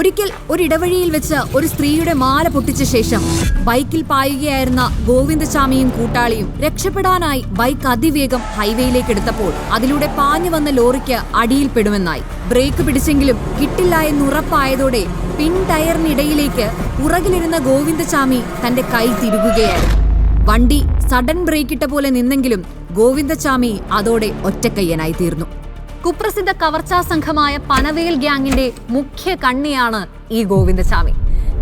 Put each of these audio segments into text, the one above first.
ഒരിക്കൽ ഒരിടവഴിയിൽ വെച്ച് ഒരു സ്ത്രീയുടെ മാല പൊട്ടിച്ച ശേഷം ബൈക്കിൽ പായുകയായിരുന്ന ഗോവിന്ദസ്വാമിയും കൂട്ടാളിയും രക്ഷപ്പെടാനായി ബൈക്ക് അതിവേഗം ഹൈവേയിലേക്ക് എടുത്തപ്പോൾ അതിലൂടെ പാഞ്ഞു വന്ന ലോറിക്ക് അടിയിൽപ്പെടുമെന്നായി ബ്രേക്ക് പിടിച്ചെങ്കിലും കിട്ടില്ല എന്ന് ഉറപ്പായതോടെ പിൻ ടയറിനിടയിലേക്ക് പുറകിലിരുന്ന ഗോവിന്ദസ്വാമി തന്റെ കൈ തിരുകുകയായിരുന്നു. വണ്ടി സഡൻ ബ്രേക്കിട്ട പോലെ നിന്നെങ്കിലും ഗോവിന്ദസ്വാമി അതോടെ ഒറ്റക്കയ്യനായി തീർന്നു. കുപ്രസിദ്ധ കവർച്ചാ സംഘമായ പനവേൽ ഗ്യാങ്ങിന്റെ മുഖ്യ കണ്ണിയാണ് ഈ ഗോവിന്ദസ്വാമി.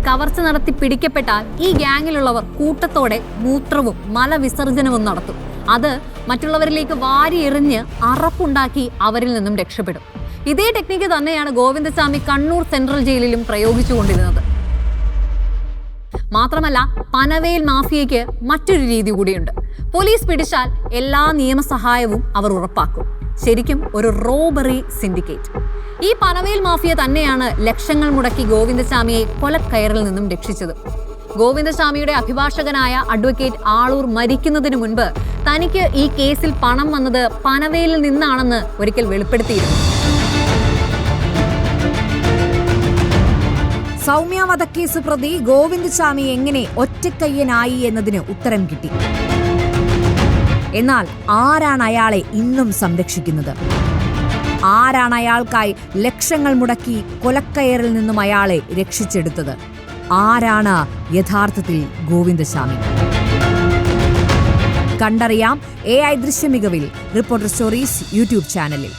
കവർച്ച നടത്തി പിടിക്കപ്പെട്ടാൽ ഈ ഗ്യാങ്ങിലുള്ളവർ കൂട്ടത്തോടെ മൂത്രവും മലവിസർജനവും നടത്തും. അത് മറ്റുള്ളവരിലേക്ക് വാരി എറിഞ്ഞ് അറപ്പുണ്ടാക്കി അവരിൽ നിന്നും രക്ഷപ്പെടും. ഇതേ ടെക്നിക്ക് തന്നെയാണ് ഗോവിന്ദസ്വാമി കണ്ണൂർ സെൻട്രൽ ജയിലിലും പ്രയോഗിച്ചുകൊണ്ടിരുന്നത്. മാത്രമല്ല പനവേൽ മാഫിയയ്ക്ക് മറ്റൊരു രീതി കൂടിയുണ്ട്. പോലീസ് പിടിച്ചാൽ എല്ലാ നിയമസഹായവും അവർ ഉറപ്പാക്കും. ശരിക്കും ഒരു റോബറി സിൻഡിക്കേറ്റ്. ഈ പനവേൽ മാഫിയ തന്നെയാണ് ലക്ഷങ്ങൾ മുടക്കി ഗോവിന്ദസ്വാമിയെ കൊലക്കയറിൽ നിന്നും രക്ഷിച്ചത്. ഗോവിന്ദസ്വാമിയുടെ അഭിഭാഷകനായ അഡ്വക്കേറ്റ് ആളൂർ മരിക്കുന്നതിന് മുൻപ് തനിക്ക് ഈ കേസിൽ പണം വന്നത് പനവേലിൽ നിന്നാണെന്ന് ഒരിക്കൽ വെളിപ്പെടുത്തിയിരുന്നു. സൗമ്യ വധക്കേസ് പ്രതി ഗോവിന്ദസ്വാമി എങ്ങനെ ഒറ്റക്കയ്യനായി എന്നതിന് ഉത്തരം കിട്ടി. എന്നാൽ ആരാണ് അയാളെ ഇന്നും സംരക്ഷിക്കുന്നത്? ആരാണ് അയാൾക്കായി ലക്ഷങ്ങൾ മുടക്കി കൊലക്കയറിൽ നിന്നും അയാളെ രക്ഷിച്ചെടുത്തത്? ആരാണ് യഥാർത്ഥത്തിൽ ഗോവിന്ദസ്വാമി? കണ്ടറിയാം എ ഐ ദൃശ്യമികവിൽ റിപ്പോർട്ടർ സ്റ്റോറീസ് യൂട്യൂബ് ചാനലിൽ.